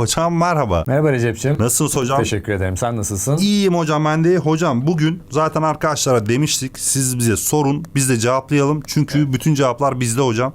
Hocam merhaba. Merhaba Recep'ciğim. Nasılsınız hocam? Teşekkür ederim. Sen nasılsın? İyiyim hocam ben de. Hocam bugün zaten arkadaşlara demiştik siz bize sorun biz de cevaplayalım. Çünkü bütün cevaplar bizde hocam.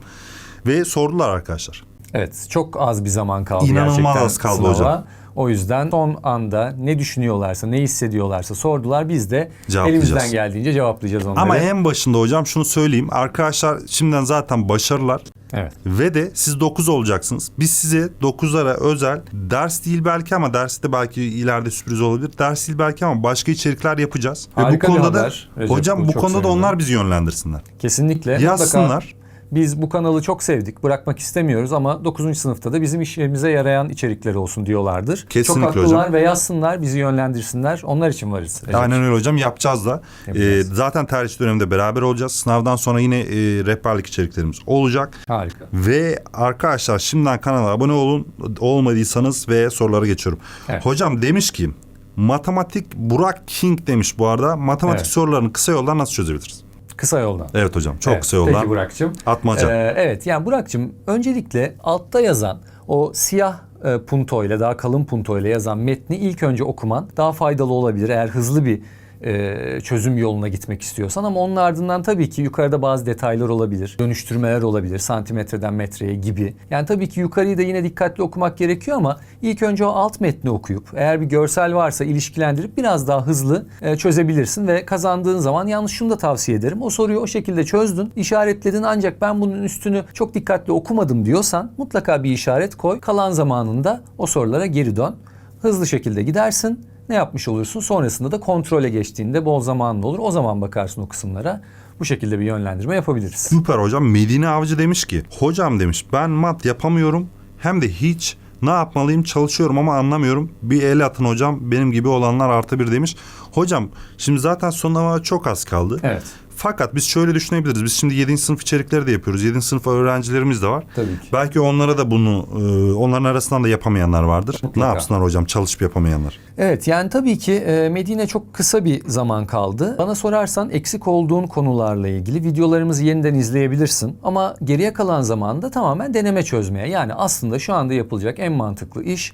Ve sordular arkadaşlar. Evet, çok az bir zaman kaldı İnanılmaz gerçekten az kaldı sınava. hocam. O yüzden son anda ne düşünüyorlarsa, ne hissediyorlarsa sordular. Biz de elimizden geldiğince cevaplayacağız onları. Ama en başında hocam şunu söyleyeyim. Arkadaşlar şimdiden zaten başarılar. Evet. Ve de siz 9 olacaksınız. Biz size 9'lara özel ders değil belki ama ders de belki ileride sürpriz olabilir. Ders değil belki ama başka içerikler yapacağız. Ve bu Harika konuda da haber, Recep, hocam bu bu konuda da sevindim. onlar bizi yönlendirsinler. Kesinlikle. Yazsınlar. Mutlaka biz bu kanalı çok sevdik. Bırakmak istemiyoruz ama 9. sınıfta da bizim işimize yarayan içerikler olsun diyorlardır. Kesinlikle çok haklılar hocam. ve yazsınlar, bizi yönlendirsinler. Onlar için varız. Recep. Aynen öyle hocam yapacağız da. Yapacağız. Ee, zaten tercih döneminde beraber olacağız. Sınavdan sonra yine e, rehberlik içeriklerimiz olacak. Harika. Ve arkadaşlar şimdiden kanala abone olun. Olmadıysanız ve sorulara geçiyorum. Evet. Hocam demiş ki matematik Burak King demiş bu arada. Matematik Evet. sorularını kısa yoldan nasıl çözebiliriz? Kısa yoldan. Evet hocam çok Evet, kısa yoldan. Peki Burak'cığım. Atmaca. Ee, evet yani Burak'cığım öncelikle altta yazan o siyah e, punto ile daha kalın punto ile yazan metni ilk önce okuman daha faydalı olabilir eğer hızlı bir e, çözüm yoluna gitmek istiyorsan ama onun ardından tabii ki yukarıda bazı detaylar olabilir. Dönüştürmeler olabilir santimetreden metreye gibi. Yani tabii ki yukarıyı da yine dikkatli okumak gerekiyor ama ilk önce o alt metni okuyup eğer bir görsel varsa ilişkilendirip biraz daha hızlı e, çözebilirsin ve kazandığın zaman yalnız şunu da tavsiye ederim. O soruyu o şekilde çözdün, işaretledin ancak ben bunun üstünü çok dikkatli okumadım diyorsan mutlaka bir işaret koy. Kalan zamanında o sorulara geri dön. Hızlı şekilde gidersin. Ne yapmış olursun? Sonrasında da kontrole geçtiğinde bol zamanlı olur. O zaman bakarsın o kısımlara. Bu şekilde bir yönlendirme yapabiliriz. Süper hocam. Medine Avcı demiş ki hocam demiş ben mat yapamıyorum hem de hiç ne yapmalıyım çalışıyorum ama anlamıyorum. Bir el atın hocam benim gibi olanlar artı bir demiş. Hocam şimdi zaten sınava çok az kaldı. Evet. Fakat biz şöyle düşünebiliriz. Biz şimdi 7. sınıf içerikleri de yapıyoruz. 7. sınıf öğrencilerimiz de var. Tabii ki. Belki onlara da bunu e, onların arasından da yapamayanlar vardır. Mutlaka. Ne yapsınlar hocam çalışıp yapamayanlar? Evet yani tabii ki e, Medine çok kısa bir zaman kaldı. Bana sorarsan eksik olduğun konularla ilgili videolarımızı yeniden izleyebilirsin. Ama geriye kalan zamanda tamamen deneme çözmeye. Yani aslında şu anda yapılacak en mantıklı iş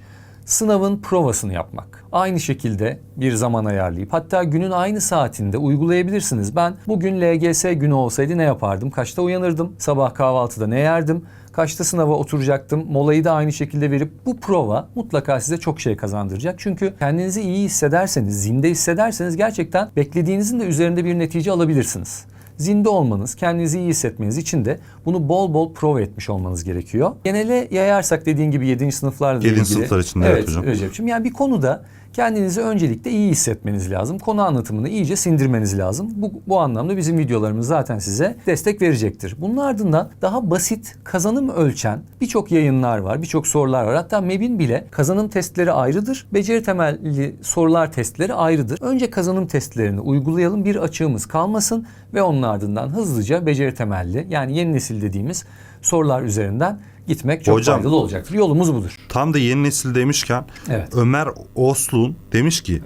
sınavın provasını yapmak. Aynı şekilde bir zaman ayarlayıp hatta günün aynı saatinde uygulayabilirsiniz. Ben bugün LGS günü olsaydı ne yapardım? Kaçta uyanırdım? Sabah kahvaltıda ne yerdim? Kaçta sınava oturacaktım? Molayı da aynı şekilde verip bu prova mutlaka size çok şey kazandıracak. Çünkü kendinizi iyi hissederseniz, zinde hissederseniz gerçekten beklediğinizin de üzerinde bir netice alabilirsiniz. Zinde olmanız, kendinizi iyi hissetmeniz için de bunu bol bol prova etmiş olmanız gerekiyor. Genele yayarsak dediğin gibi 7. sınıflarla Yedinci ilgili. sınıflar için de evet hocam. Recep'ciğim. Yani bir konuda kendinizi öncelikle iyi hissetmeniz lazım. Konu anlatımını iyice sindirmeniz lazım. Bu, bu anlamda bizim videolarımız zaten size destek verecektir. Bunun ardından daha basit kazanım ölçen birçok yayınlar var, birçok sorular var. Hatta MEB'in bile kazanım testleri ayrıdır. Beceri temelli sorular testleri ayrıdır. Önce kazanım testlerini uygulayalım. Bir açığımız kalmasın ve onun ardından hızlıca beceri temelli yani yeni nesil dediğimiz sorular üzerinden gitmek çok Hocam- faydalı olacaktır. Yolumuz budur. Tam da yeni nesil demişken Evet. Ömer Oslun demiş ki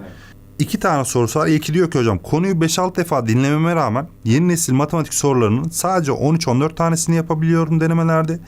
iki tane sorusu var. İlki diyor ki hocam konuyu 5-6 defa dinlememe rağmen yeni nesil matematik sorularının sadece 13-14 tanesini yapabiliyorum denemelerde.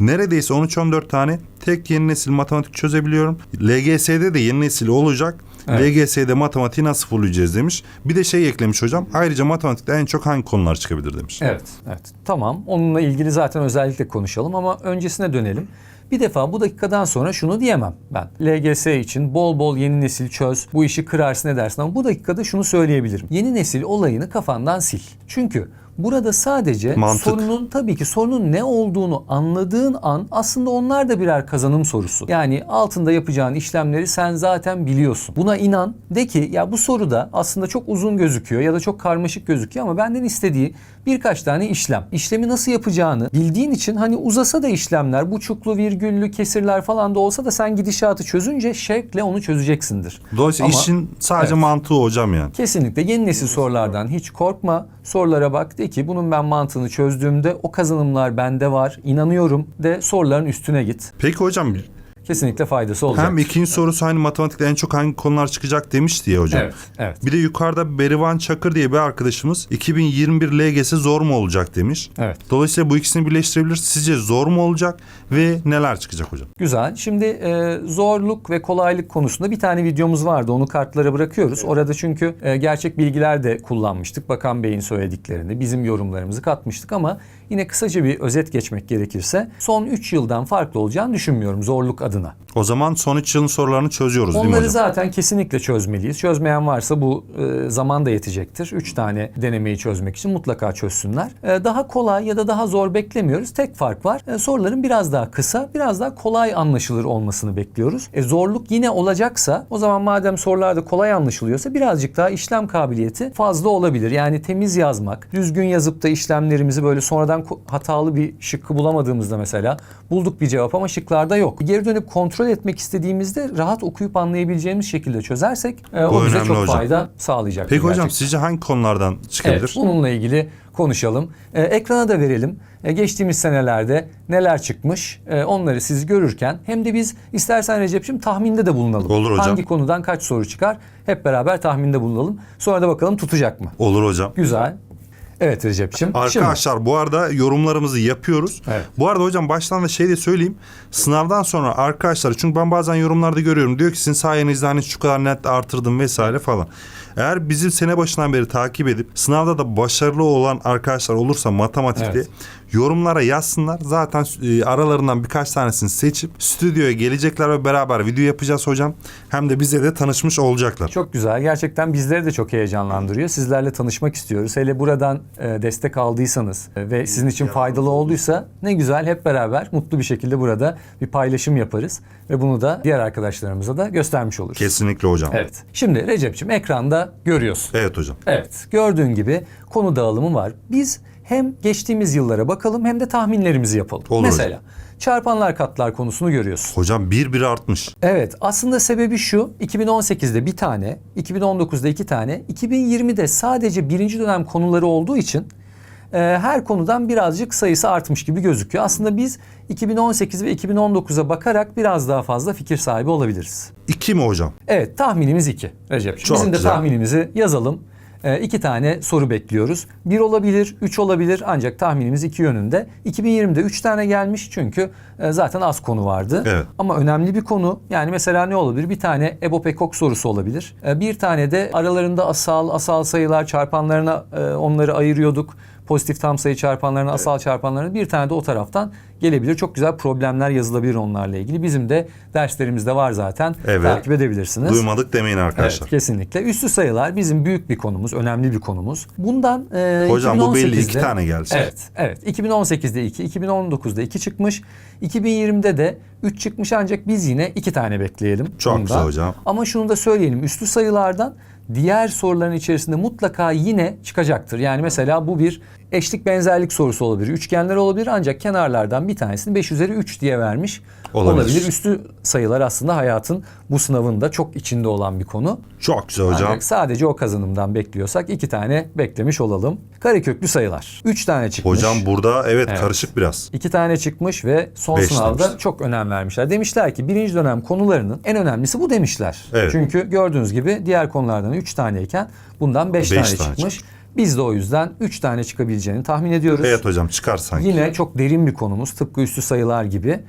Neredeyse 13-14 tane tek yeni nesil matematik çözebiliyorum. LGS'de de yeni nesil olacak. Evet. LGS'de matematiği nasıl fulleyeceğiz demiş. Bir de şey eklemiş hocam. Ayrıca matematikte en çok hangi konular çıkabilir demiş. Evet, evet. Tamam. Onunla ilgili zaten özellikle konuşalım ama öncesine dönelim. Bir defa bu dakikadan sonra şunu diyemem ben. LGS için bol bol yeni nesil çöz, bu işi kırarsın edersin ama bu dakikada şunu söyleyebilirim. Yeni nesil olayını kafandan sil. Çünkü burada sadece Mantık. sorunun tabii ki sorunun ne olduğunu anladığın an aslında onlar da birer kazanım sorusu. Yani altında yapacağın işlemleri sen zaten biliyorsun. Buna inan. De ki ya bu soruda aslında çok uzun gözüküyor ya da çok karmaşık gözüküyor ama benden istediği birkaç tane işlem. İşlemi nasıl yapacağını bildiğin için hani uzasa da işlemler, buçuklu, virgüllü, kesirler falan da olsa da sen gidişatı çözünce şevkle onu çözeceksindir. Dolayısıyla Ama- işin sadece Evet. mantığı hocam yani. Kesinlikle yeni nesil sorulardan hiç korkma. Sorulara bak de ki bunun ben mantığını çözdüğümde o kazanımlar bende var. inanıyorum de soruların üstüne git. Peki hocam kesinlikle faydası olacak. Hem ikinci sorusu hani matematikte en çok hangi konular çıkacak demişti ya hocam. Evet, evet. Bir de yukarıda Berivan Çakır diye bir arkadaşımız 2021 LGS zor mu olacak demiş. Evet. Dolayısıyla bu ikisini birleştirebilir. Sizce zor mu olacak ve neler çıkacak hocam? Güzel. Şimdi e, zorluk ve kolaylık konusunda bir tane videomuz vardı. Onu kartlara bırakıyoruz. Orada çünkü e, gerçek bilgiler de kullanmıştık. Bakan Bey'in söylediklerini, bizim yorumlarımızı katmıştık ama yine kısaca bir özet geçmek gerekirse son 3 yıldan farklı olacağını düşünmüyorum zorluk adına. O zaman son 3 yılın sorularını çözüyoruz değil mi Onları hocam? zaten kesinlikle çözmeliyiz. Çözmeyen varsa bu e, zaman da yetecektir. Üç tane denemeyi çözmek için mutlaka çözsünler. E, daha kolay ya da daha zor beklemiyoruz. Tek fark var. E, soruların biraz daha kısa, biraz daha kolay anlaşılır olmasını bekliyoruz. E, zorluk yine olacaksa o zaman madem sorularda kolay anlaşılıyorsa birazcık daha işlem kabiliyeti fazla olabilir. Yani temiz yazmak, düzgün yazıp da işlemlerimizi böyle sonradan ko- hatalı bir şıkkı bulamadığımızda mesela bulduk bir cevap ama şıklarda yok. Geri dönüp kontrol etmek istediğimizde rahat okuyup anlayabileceğimiz şekilde çözersek e, o bize çok hocam. fayda sağlayacak. Peki hocam sizce hangi konulardan çıkabilir? Evet, bununla ilgili konuşalım. Ee, ekrana da verelim. Ee, geçtiğimiz senelerde neler çıkmış ee, onları siz görürken hem de biz istersen Recep'ciğim tahminde de bulunalım. Olur hocam. Hangi konudan kaç soru çıkar hep beraber tahminde bulunalım. Sonra da bakalım tutacak mı? Olur hocam. Güzel. Evet Recep'ciğim. Şimdi- Arkadaşlar bu arada yorumlarımızı yapıyoruz. Evet. Bu arada hocam baştan da şey de söyleyeyim. Sınavdan sonra arkadaşlar çünkü ben bazen yorumlarda görüyorum. Diyor ki sizin sayenizde hani şu kadar net artırdım vesaire falan. Eğer bizi sene başından beri takip edip sınavda da başarılı olan arkadaşlar olursa matematikte Evet. Yorumlara yazsınlar. Zaten e, aralarından birkaç tanesini seçip stüdyoya gelecekler ve beraber video yapacağız hocam. Hem de bize de tanışmış olacaklar. Çok güzel. Gerçekten bizleri de çok heyecanlandırıyor. Sizlerle tanışmak istiyoruz. Hele buradan e, destek aldıysanız e, ve sizin için faydalı olduysa ne güzel hep beraber mutlu bir şekilde burada bir paylaşım yaparız ve bunu da diğer arkadaşlarımıza da göstermiş oluruz. Kesinlikle hocam. Evet. Şimdi Recep'ciğim ekranda görüyorsun. Evet hocam. Evet. Gördüğün gibi konu dağılımı var. Biz hem geçtiğimiz yıllara bakalım hem de tahminlerimizi yapalım. Olur Mesela çarpanlar katlar konusunu görüyorsun. Hocam bir bir artmış. Evet aslında sebebi şu 2018'de bir tane 2019'da iki tane 2020'de sadece birinci dönem konuları olduğu için e, her konudan birazcık sayısı artmış gibi gözüküyor. Aslında biz 2018 ve 2019'a bakarak biraz daha fazla fikir sahibi olabiliriz. İki mi hocam? Evet tahminimiz 2 Recep. Çok Bizim de güzel. tahminimizi yazalım. Ee, iki tane soru bekliyoruz. Bir olabilir, üç olabilir ancak tahminimiz iki yönünde. 2020'de üç tane gelmiş çünkü e, zaten az konu vardı. Evet. Ama önemli bir konu. Yani mesela ne olabilir? Bir tane EBO Pekok sorusu olabilir. E, bir tane de aralarında asal, asal sayılar çarpanlarına e, onları ayırıyorduk. Pozitif tam sayı çarpanlarına, asal çarpanlarına bir tane de o taraftan gelebilir. Çok güzel problemler yazılabilir onlarla ilgili. Bizim de derslerimizde var zaten. Evet. Takip edebilirsiniz. Duymadık demeyin arkadaşlar. Evet, kesinlikle. Üstü sayılar bizim büyük bir konumuz, önemli bir konumuz. Bundan e, Hocam bu belli, 2018'de iki tane gelecek. Evet, evet. 2018'de 2, 2019'da 2 çıkmış. 2020'de de 3 çıkmış ancak biz yine 2 tane bekleyelim. Çok bundan. güzel hocam. Ama şunu da söyleyelim. Üstü sayılardan diğer soruların içerisinde mutlaka yine çıkacaktır. Yani mesela bu bir eşlik benzerlik sorusu olabilir. Üçgenler olabilir ancak kenarlardan bir tanesini 5 üzeri 3 diye vermiş Olabilir. olabilir. Üstü sayılar aslında hayatın bu sınavında çok içinde olan bir konu. Çok güzel hocam. Ancak sadece o kazanımdan bekliyorsak iki tane beklemiş olalım. Kareköklü sayılar. Üç tane çıkmış. Hocam burada evet, Evet. karışık biraz. İki tane çıkmış ve son Beş sınavda demişler. çok önem vermişler. Demişler ki birinci dönem konularının en önemlisi bu demişler. Evet. Çünkü gördüğünüz gibi diğer konulardan üç taneyken bundan beş, Beş tane, tane çıkmış. Biz de o yüzden üç tane çıkabileceğini tahmin ediyoruz. Evet hocam çıkar sanki. Yine çok derin bir konumuz tıpkı üstü sayılar gibi.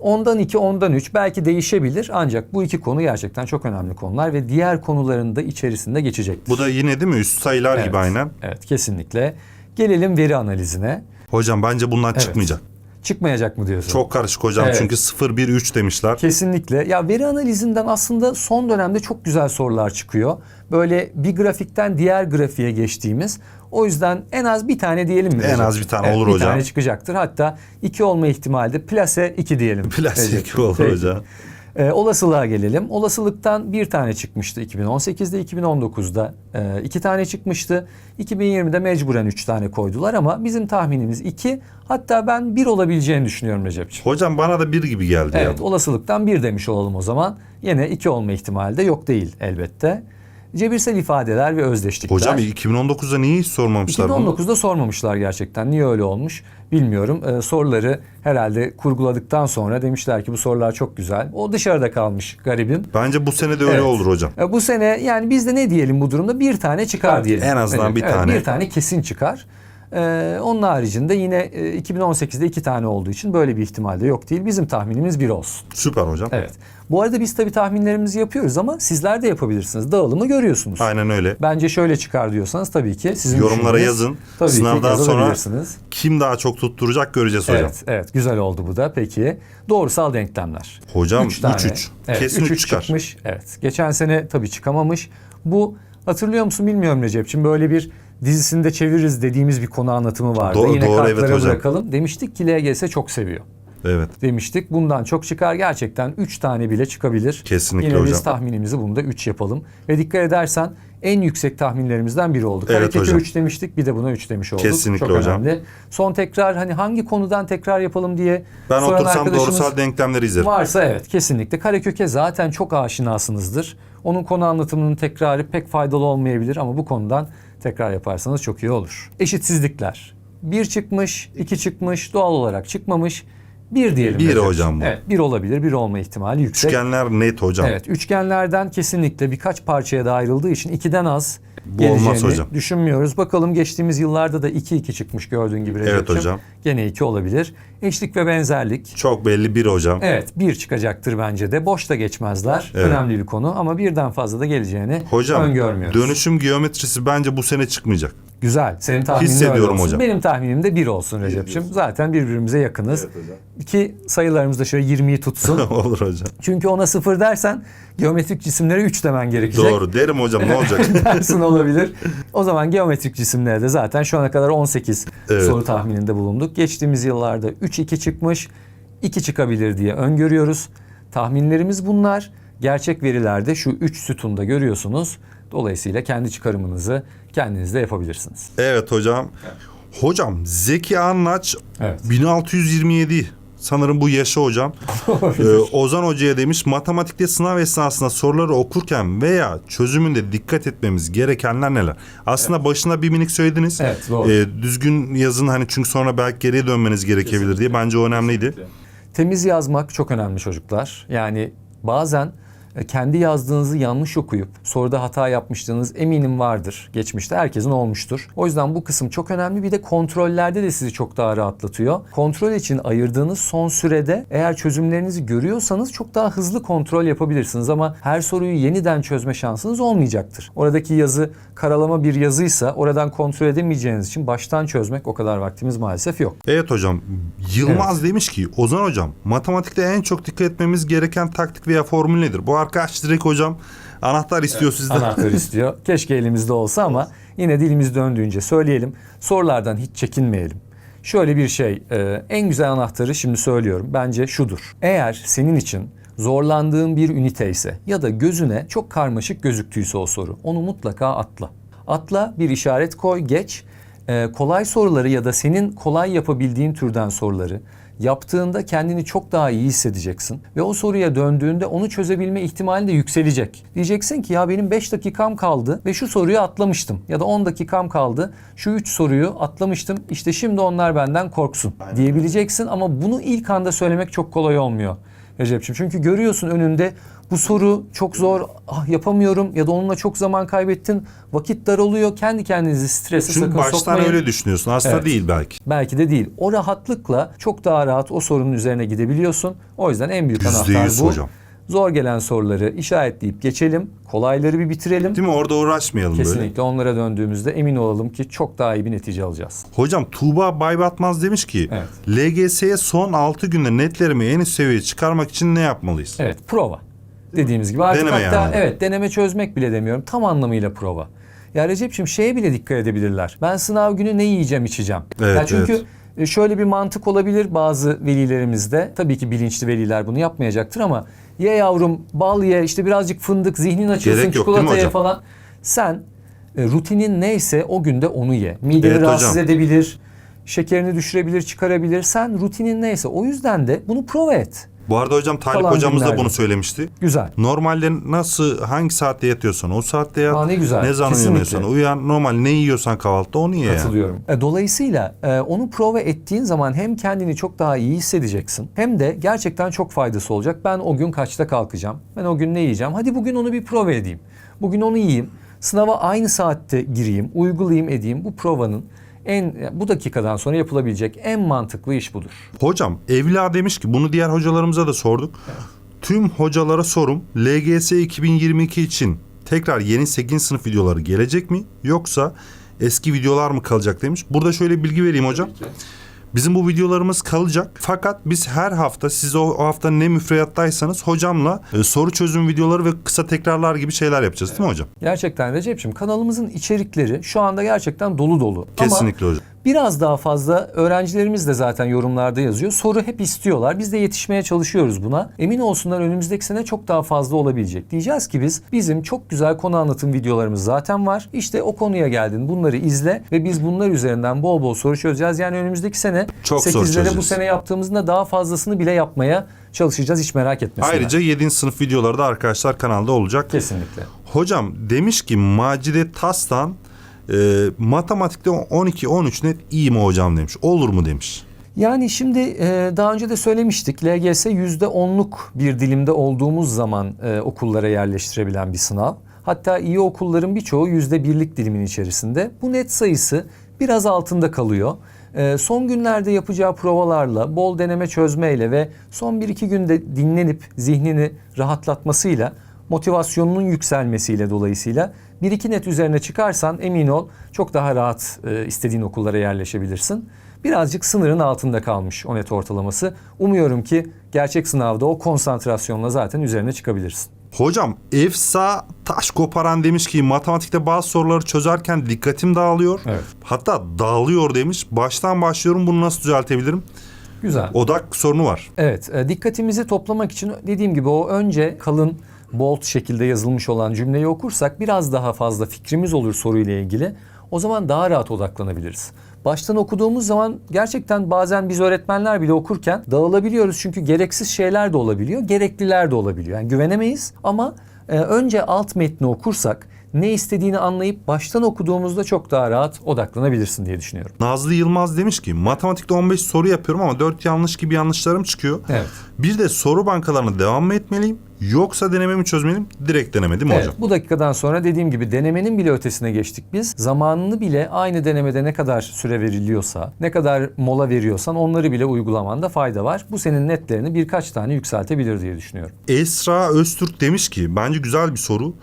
Ondan 2, ondan 3 belki değişebilir ancak bu iki konu gerçekten çok önemli konular ve diğer konuların da içerisinde geçecektir. Bu da yine değil mi üst sayılar Evet. gibi aynen. Evet kesinlikle. Gelelim veri analizine. Hocam bence bundan çıkmayacak. Çıkmayacak mı diyorsun? Çok karışık hocam Evet. çünkü 0 1 3 demişler. Kesinlikle. Ya veri analizinden aslında son dönemde çok güzel sorular çıkıyor. Böyle bir grafikten diğer grafiğe geçtiğimiz. O yüzden en az bir tane diyelim mi? En Recep? az bir tane Evet, olur bir hocam. tane çıkacaktır. Hatta iki olma ihtimali de plase 2 diyelim. Plastik Recep. olur Peki. hocam. Ee, olasılığa gelelim. Olasılıktan bir tane çıkmıştı 2018'de, 2019'da e, iki tane çıkmıştı. 2020'de mecburen üç tane koydular ama bizim tahminimiz iki. Hatta ben bir olabileceğini düşünüyorum Recep'ciğim. Hocam bana da bir gibi geldi Evet ya. olasılıktan bir demiş olalım o zaman. Yine iki olma ihtimali de yok değil elbette. Cebirsel ifadeler ve özdeşlikler. Hocam 2019'da niye hiç sormamışlar bunu? 2019'da sormamışlar gerçekten. Niye öyle olmuş bilmiyorum. Ee, soruları herhalde kurguladıktan sonra demişler ki bu sorular çok güzel. O dışarıda kalmış garibim. Bence bu sene de öyle Evet. olur hocam. E, Bu sene yani biz de ne diyelim bu durumda? Bir tane çıkar diyelim. en azından bir evet, tane. Bir tane kesin çıkar. Ee, onun haricinde yine e, 2018'de iki tane olduğu için böyle bir ihtimal de yok değil. Bizim tahminimiz bir olsun. Süper hocam. Evet. Bu arada biz tabii tahminlerimizi yapıyoruz ama sizler de yapabilirsiniz. Dağılımı görüyorsunuz. Aynen öyle. Bence şöyle çıkar diyorsanız tabii ki sizin Yorumlara yazın. Tabii Sınavdan ki sonra. Kim daha çok tutturacak göreceğiz hocam. Evet, evet güzel oldu bu da. Peki doğrusal denklemler. Hocam Üç tane. 3-3. Evet, Kesin 3-3 3 çıkar. çıkmış. Evet. Geçen sene tabii çıkamamış. Bu hatırlıyor musun bilmiyorum Recep'ciğim. Böyle bir dizisinde çeviririz dediğimiz bir konu anlatımı vardı. Do- Yine doğru, kartlara evet hocam. bırakalım. Demiştik ki LGS çok seviyor. Evet. Demiştik. Bundan çok çıkar. Gerçekten 3 tane bile çıkabilir. Kesinlikle Yine biz hocam. tahminimizi bunda 3 yapalım. Ve dikkat edersen en yüksek tahminlerimizden biri oldu. Evet Karekök hocam. 3 demiştik. Bir de buna 3 demiş olduk. Kesinlikle çok hocam. önemli. Son tekrar hani hangi konudan tekrar yapalım diye Ben soran otursam doğrusal denklemleri izlerim. Varsa evet kesinlikle. Kareköke zaten çok aşinasınızdır. Onun konu anlatımının tekrarı pek faydalı olmayabilir ama bu konudan tekrar yaparsanız çok iyi olur. Eşitsizlikler. Bir çıkmış, iki çıkmış, doğal olarak çıkmamış. Bir diyelim. Bir hocam bu. Evet, bir olabilir, bir olma ihtimali yüksek. Üçgenler net hocam. Evet, üçgenlerden kesinlikle birkaç parçaya da ayrıldığı için ikiden az Bu olmaz hocam. düşünmüyoruz. Bakalım geçtiğimiz yıllarda da 2-2 çıkmış gördüğün gibi Recep'ciğim. hocam. Gene 2 olabilir. Eşlik ve benzerlik. Çok belli bir hocam. Evet bir çıkacaktır bence de. Boş da geçmezler. Evet. Önemli bir konu ama birden fazla da geleceğini Hocam öngörmüyoruz. dönüşüm geometrisi bence bu sene çıkmayacak. Güzel. Senin tahminin Hissediyorum öyle olsun. hocam. Benim tahminim de 1 olsun Recep'ciğim. Zaten birbirimize yakınız. Ki sayılarımız da şöyle 20'yi tutsun. Olur hocam. Çünkü ona 0 dersen geometrik cisimlere 3 demen gerekecek. Doğru derim hocam ne olacak? dersin olabilir. O zaman geometrik cisimlere de zaten şu ana kadar 18 Evet. soru tahmininde bulunduk. Geçtiğimiz yıllarda 3-2 çıkmış, 2 çıkabilir diye öngörüyoruz. Tahminlerimiz bunlar. Gerçek verilerde şu 3 sütunda görüyorsunuz. Dolayısıyla kendi çıkarımınızı kendiniz de yapabilirsiniz. evet hocam. Hocam Zeki Anlaç Evet. 1627 sanırım bu yaşı hocam. Ee, Ozan Hoca'ya demiş matematikte sınav esnasında soruları okurken veya çözümünde dikkat etmemiz gerekenler neler? Aslında başına bir minik söylediniz. Evet, doğru. Ee, düzgün yazın hani çünkü sonra belki geriye dönmeniz gerekebilir diye bence o önemliydi. Temiz yazmak çok önemli çocuklar. Yani bazen kendi yazdığınızı yanlış okuyup soruda hata yapmışlığınız eminim vardır. Geçmişte herkesin olmuştur. O yüzden bu kısım çok önemli. Bir de kontrollerde de sizi çok daha rahatlatıyor. Kontrol için ayırdığınız son sürede eğer çözümlerinizi görüyorsanız çok daha hızlı kontrol yapabilirsiniz ama her soruyu yeniden çözme şansınız olmayacaktır. Oradaki yazı karalama bir yazıysa oradan kontrol edemeyeceğiniz için baştan çözmek o kadar vaktimiz maalesef yok. Evet hocam. Yılmaz demiş ki Ozan hocam matematikte en çok dikkat etmemiz gereken taktik veya formül nedir? Bu arkadaş direkt hocam anahtar istiyor sizden. anahtar istiyor. Keşke elimizde olsa ama yine dilimiz döndüğünce söyleyelim. Sorulardan hiç çekinmeyelim. Şöyle bir şey, e, en güzel anahtarı şimdi söylüyorum. Bence şudur. Eğer senin için zorlandığın bir ünite ise ya da gözüne çok karmaşık gözüktüyse o soru, onu mutlaka atla. Atla, bir işaret koy, geç. E, kolay soruları ya da senin kolay yapabildiğin türden soruları yaptığında kendini çok daha iyi hissedeceksin. Ve o soruya döndüğünde onu çözebilme ihtimali de yükselecek. Diyeceksin ki ya benim 5 dakikam kaldı ve şu soruyu atlamıştım. Ya da 10 dakikam kaldı şu 3 soruyu atlamıştım. İşte şimdi onlar benden korksun diyebileceksin. Ama bunu ilk anda söylemek çok kolay olmuyor. Recep'ciğim. Çünkü görüyorsun önünde bu soru çok zor, ah yapamıyorum ya da onunla çok zaman kaybettin, vakit daralıyor. Kendi kendinizi strese Çünkü sakın baştan sokmayın. öyle düşünüyorsun. Aslında Evet. değil belki. Belki de değil. O rahatlıkla çok daha rahat o sorunun üzerine gidebiliyorsun. O yüzden en büyük Yüzde anahtar yüz bu. hocam. Zor gelen soruları işaretleyip geçelim. Kolayları bir bitirelim. Değil mi? Orada uğraşmayalım böyle. Kesinlikle onlara döndüğümüzde emin olalım ki çok daha iyi bir netice alacağız. Hocam Tuğba Baybatmaz demiş ki Evet. LGS'ye son 6 günde netlerimi en üst seviyeye çıkarmak için ne yapmalıyız? Evet prova. Dediğimiz gibi artık Deneme hatta yani. evet deneme çözmek bile demiyorum. Tam anlamıyla prova. Ya Recep'ciğim şeye bile dikkat edebilirler. Ben sınav günü ne yiyeceğim içeceğim. Evet, ya çünkü evet. e, şöyle bir mantık olabilir bazı velilerimizde. Tabii ki bilinçli veliler bunu yapmayacaktır ama ye yavrum bal ye işte birazcık fındık zihnin açılsın Gerek yok, değil mi çikolata ye hocam? falan. Sen e, rutinin neyse o günde onu ye. Mideni Evet rahatsız hocam. edebilir. Şekerini düşürebilir, çıkarabilir. Sen rutinin neyse o yüzden de bunu prova et. Bu arada hocam Talip Kalan hocamız da günlerde. bunu söylemişti. Güzel. Normalde nasıl hangi saatte yatıyorsan o saatte yat. Aa, ne güzel. Ne zaman Kesinlikle. uyanıyorsan uyan. Normal ne yiyorsan kahvaltıda onu ye yani. Katılıyorum. E, Dolayısıyla e, onu prova ettiğin zaman hem kendini çok daha iyi hissedeceksin hem de gerçekten çok faydası olacak. Ben o gün kaçta kalkacağım? Ben o gün ne yiyeceğim? Hadi bugün onu bir prova edeyim. Bugün onu yiyeyim. Sınava aynı saatte gireyim, uygulayayım, edeyim. Bu provanın en bu dakikadan sonra yapılabilecek en mantıklı iş budur. Hocam Evliya demiş ki bunu diğer hocalarımıza da sorduk. Tüm hocalara sorum LGS 2022 için tekrar yeni 8. sınıf videoları gelecek mi? Yoksa eski videolar mı kalacak demiş. Burada şöyle bilgi vereyim hocam. Bizim bu videolarımız kalacak. Fakat biz her hafta siz o, hafta ne müfreyattaysanız hocamla e, soru çözüm videoları ve kısa tekrarlar gibi şeyler yapacağız değil mi hocam? Gerçekten Recep'ciğim kanalımızın içerikleri şu anda gerçekten dolu dolu. Ama Kesinlikle hocam. Biraz daha fazla öğrencilerimiz de zaten yorumlarda yazıyor. Soru hep istiyorlar. Biz de yetişmeye çalışıyoruz buna. Emin olsunlar önümüzdeki sene çok daha fazla olabilecek. Diyeceğiz ki biz bizim çok güzel konu anlatım videolarımız zaten var. İşte o konuya geldin bunları izle ve biz bunlar üzerinden bol bol soru çözeceğiz. Yani önümüzdeki sene Çok soru 8'lere bu sene yaptığımızda daha fazlasını bile yapmaya çalışacağız. Hiç merak etmesinler. Ayrıca 7. sınıf videoları da arkadaşlar kanalda olacak. Kesinlikle. Hocam demiş ki Macide Taslan e, matematikte 12-13 net iyi mi hocam demiş. Olur mu demiş. Yani şimdi e, daha önce de söylemiştik LGS %10'luk bir dilimde olduğumuz zaman e, okullara yerleştirebilen bir sınav. Hatta iyi okulların birçoğu %1'lik dilimin içerisinde. Bu net sayısı biraz altında kalıyor. E, son günlerde yapacağı provalarla, bol deneme çözmeyle ve son 1-2 günde dinlenip zihnini rahatlatmasıyla motivasyonunun yükselmesiyle dolayısıyla 1-2 net üzerine çıkarsan emin ol çok daha rahat e, istediğin okullara yerleşebilirsin. Birazcık sınırın altında kalmış o net ortalaması. Umuyorum ki gerçek sınavda o konsantrasyonla zaten üzerine çıkabilirsin. Hocam Efsa Taş Koparan demiş ki matematikte bazı soruları çözerken dikkatim dağılıyor. Evet. Hatta dağılıyor demiş. Baştan başlıyorum bunu nasıl düzeltebilirim? Güzel. Odak sorunu var. Evet, e, dikkatimizi toplamak için dediğim gibi o önce kalın bold şekilde yazılmış olan cümleyi okursak biraz daha fazla fikrimiz olur soruyla ilgili. O zaman daha rahat odaklanabiliriz. Baştan okuduğumuz zaman gerçekten bazen biz öğretmenler bile okurken dağılabiliyoruz çünkü gereksiz şeyler de olabiliyor, gerekliler de olabiliyor. Yani güvenemeyiz ama e, önce alt metni okursak ne istediğini anlayıp baştan okuduğumuzda çok daha rahat odaklanabilirsin diye düşünüyorum. Nazlı Yılmaz demiş ki matematikte 15 soru yapıyorum ama 4 yanlış gibi yanlışlarım çıkıyor. Evet. Bir de soru bankalarına devam mı etmeliyim yoksa denememi çözmeliyim? Direkt deneme değil mi Evet, hocam? bu dakikadan sonra dediğim gibi denemenin bile ötesine geçtik biz. Zamanını bile aynı denemede ne kadar süre veriliyorsa, ne kadar mola veriyorsan onları bile uygulamanda fayda var. Bu senin netlerini birkaç tane yükseltebilir diye düşünüyorum. Esra Öztürk demiş ki bence güzel bir soru.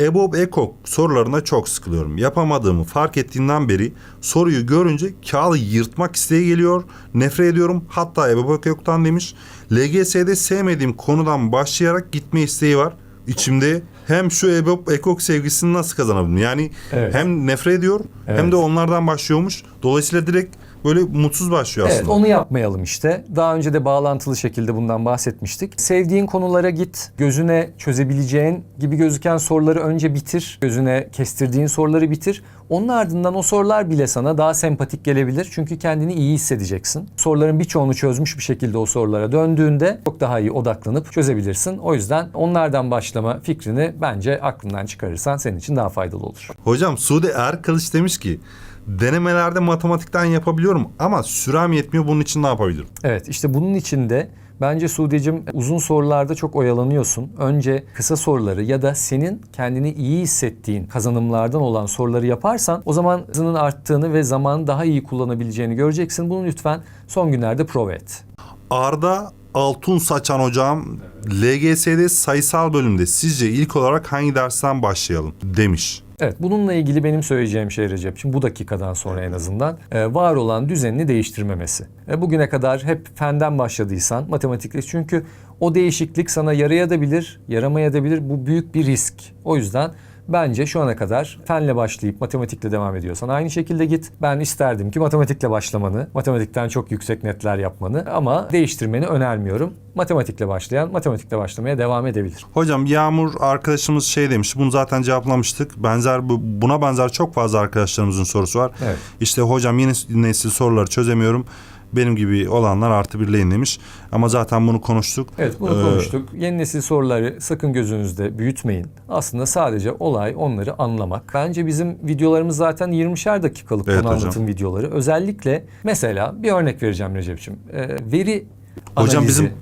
EBOB EKOK sorularına çok sıkılıyorum. Yapamadığımı fark ettiğimden beri soruyu görünce kağıdı yırtmak isteği geliyor. Nefret ediyorum. Hatta EBOB EKOK'tan demiş. LGS'de sevmediğim konudan başlayarak gitme isteği var. İçimde hem şu EBOB EKOK sevgisini nasıl kazanabilirim? Yani Evet. hem nefret ediyor hem Evet. de onlardan başlıyormuş. Dolayısıyla direkt böyle mutsuz başlıyor Evet aslında. onu yapmayalım işte. Daha önce de bağlantılı şekilde bundan bahsetmiştik. Sevdiğin konulara git. Gözüne çözebileceğin gibi gözüken soruları önce bitir. Gözüne kestirdiğin soruları bitir. Onun ardından o sorular bile sana daha sempatik gelebilir. Çünkü kendini iyi hissedeceksin. Soruların birçoğunu çözmüş bir şekilde o sorulara döndüğünde çok daha iyi odaklanıp çözebilirsin. O yüzden onlardan başlama fikrini bence aklından çıkarırsan senin için daha faydalı olur. Hocam Sude Erkılıç demiş ki denemelerde matematikten yapabiliyorum ama sürem yetmiyor bunun için ne yapabilirim? Evet işte bunun için de bence Sude'cim uzun sorularda çok oyalanıyorsun. Önce kısa soruları ya da senin kendini iyi hissettiğin kazanımlardan olan soruları yaparsan o zaman hızının arttığını ve zamanı daha iyi kullanabileceğini göreceksin. Bunu lütfen son günlerde prova et. Arda Altun Saçan hocam LGS'de sayısal bölümde sizce ilk olarak hangi dersten başlayalım demiş. Evet bununla ilgili benim söyleyeceğim şey Recep. Şimdi bu dakikadan sonra en azından e, var olan düzenini değiştirmemesi. E, bugüne kadar hep fenden başladıysan matematikle çünkü o değişiklik sana yarayabilir, yaramayabilir. Bu büyük bir risk. O yüzden bence şu ana kadar fenle başlayıp matematikle devam ediyorsan aynı şekilde git. Ben isterdim ki matematikle başlamanı, matematikten çok yüksek netler yapmanı ama değiştirmeni önermiyorum. Matematikle başlayan matematikle başlamaya devam edebilir. Hocam Yağmur arkadaşımız şey demiş bunu zaten cevaplamıştık. Benzer bu- buna benzer çok fazla arkadaşlarımızın sorusu var. Evet. İşte hocam yeni nesil soruları çözemiyorum. Benim gibi olanlar artı birleyin demiş. Ama zaten bunu konuştuk. Evet bunu Ee, konuştuk. Yeni nesil soruları sakın gözünüzde büyütmeyin. Aslında sadece olay onları anlamak. Bence bizim videolarımız zaten 20'şer dakikalık Evet konu hocam. anlatım videoları. Özellikle mesela bir örnek vereceğim Recep'ciğim. Ee, veri Hocam analizi. bizim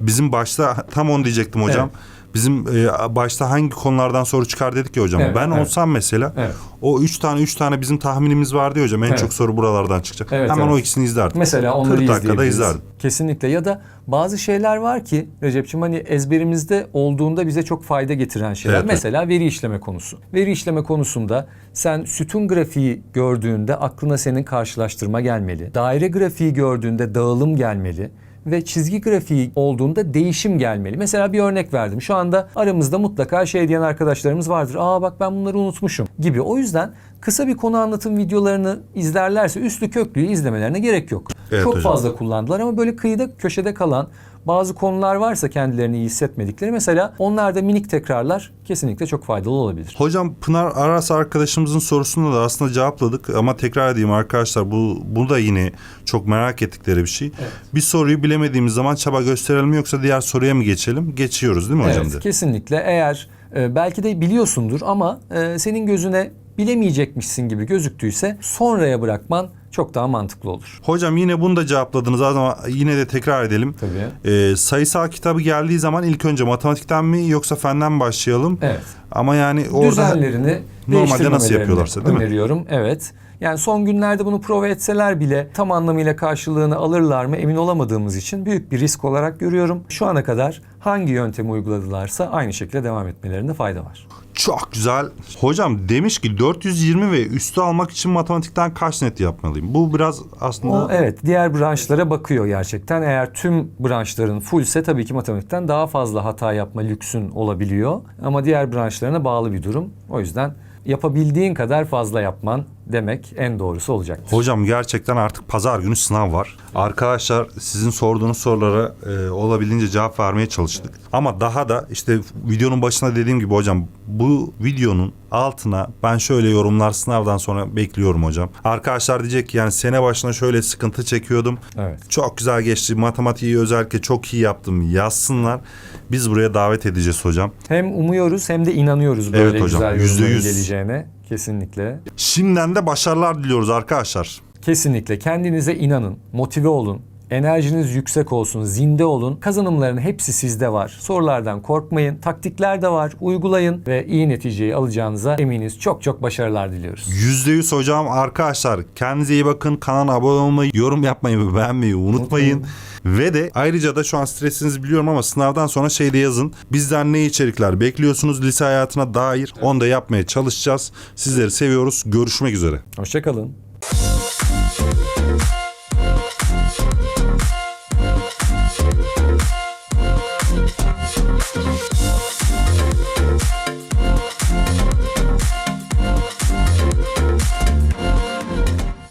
bizim başta tam onu diyecektim hocam. Bizim e, başta hangi konulardan soru çıkar dedik ya hocam. Evet, ben evet. olsam mesela Evet. o üç tane üç tane bizim tahminimiz vardı ya hocam. En Evet. çok soru buralardan çıkacak. Evet, Hemen evet. o ikisini izlerdim. Mesela onları 40 dakikada izlerdim. Kesinlikle ya da bazı şeyler var ki Recep'ciğim hani ezberimizde olduğunda bize çok fayda getiren şeyler. Evet, evet. Mesela veri işleme konusu. Veri işleme konusunda sen sütun grafiği gördüğünde aklına senin karşılaştırma gelmeli. Daire grafiği gördüğünde dağılım gelmeli ve çizgi grafiği olduğunda değişim gelmeli. Mesela bir örnek verdim. Şu anda aramızda mutlaka şey diyen arkadaşlarımız vardır. Aa bak ben bunları unutmuşum gibi. O yüzden kısa bir konu anlatım videolarını izlerlerse üstlü köklüyü izlemelerine gerek yok. Evet Çok hocam. fazla kullandılar ama böyle kıyıda köşede kalan bazı konular varsa kendilerini iyi hissetmedikleri mesela onlarda minik tekrarlar kesinlikle çok faydalı olabilir. Hocam Pınar Aras arkadaşımızın sorusunu da aslında cevapladık ama tekrar edeyim arkadaşlar bu bu da yine çok merak ettikleri bir şey. Bir soruyu bilemediğimiz zaman çaba gösterelim yoksa diğer soruya mı geçelim? Geçiyoruz değil mi hocam? Evet, de? kesinlikle eğer e, belki de biliyorsundur ama e, senin gözüne bilemeyecekmişsin gibi gözüktüyse sonraya bırakman çok daha mantıklı olur. Hocam yine bunu da cevapladınız ama yine de tekrar edelim. Tabii. Ee, sayısal kitabı geldiği zaman ilk önce matematikten mi yoksa fenden mi başlayalım? Evet. Ama yani orada Düzenlerini normalde nasıl yapıyorlarsa değil mi? öneriyorum. Evet. Yani son günlerde bunu prova etseler bile tam anlamıyla karşılığını alırlar mı emin olamadığımız için büyük bir risk olarak görüyorum. Şu ana kadar hangi yöntemi uyguladılarsa aynı şekilde devam etmelerinde fayda var. Çok güzel. Hocam demiş ki 420 ve üstü almak için matematikten kaç net yapmalıyım? Bu biraz aslında O evet diğer branşlara bakıyor gerçekten. Eğer tüm branşların fullse tabii ki matematikten daha fazla hata yapma lüksün olabiliyor. Ama diğer branşlarına bağlı bir durum. O yüzden yapabildiğin kadar fazla yapman demek en doğrusu olacaktır. Hocam gerçekten artık pazar günü sınav var. Arkadaşlar sizin sorduğunuz sorulara e, olabildiğince cevap vermeye çalıştık. Ama daha da işte videonun başına dediğim gibi hocam bu videonun altına ben şöyle yorumlar sınavdan sonra bekliyorum hocam. Arkadaşlar diyecek ki yani sene başına şöyle sıkıntı çekiyordum. Evet. Çok güzel geçti. Matematiği özellikle çok iyi yaptım. Yazsınlar. Biz buraya davet edeceğiz hocam. Hem umuyoruz hem de inanıyoruz böyle Evet hocam, güzel yüzde yorumların yüz. geleceğine. Kesinlikle. Şimdiden de başarılar diliyoruz arkadaşlar. Kesinlikle kendinize inanın, motive olun. Enerjiniz yüksek olsun, zinde olun. Kazanımların hepsi sizde var. Sorulardan korkmayın. Taktikler de var. Uygulayın ve iyi neticeyi alacağınıza eminiz. Çok çok başarılar diliyoruz. Yüzde yüz hocam arkadaşlar kendinize iyi bakın kanala abone olmayı yorum yapmayı ve beğenmeyi unutmayın. Ve de ayrıca da şu an stresinizi biliyorum ama sınavdan sonra şey de yazın. Bizden ne içerikler bekliyorsunuz lise hayatına dair onu da yapmaya çalışacağız. Sizleri seviyoruz. Görüşmek üzere. Hoşçakalın.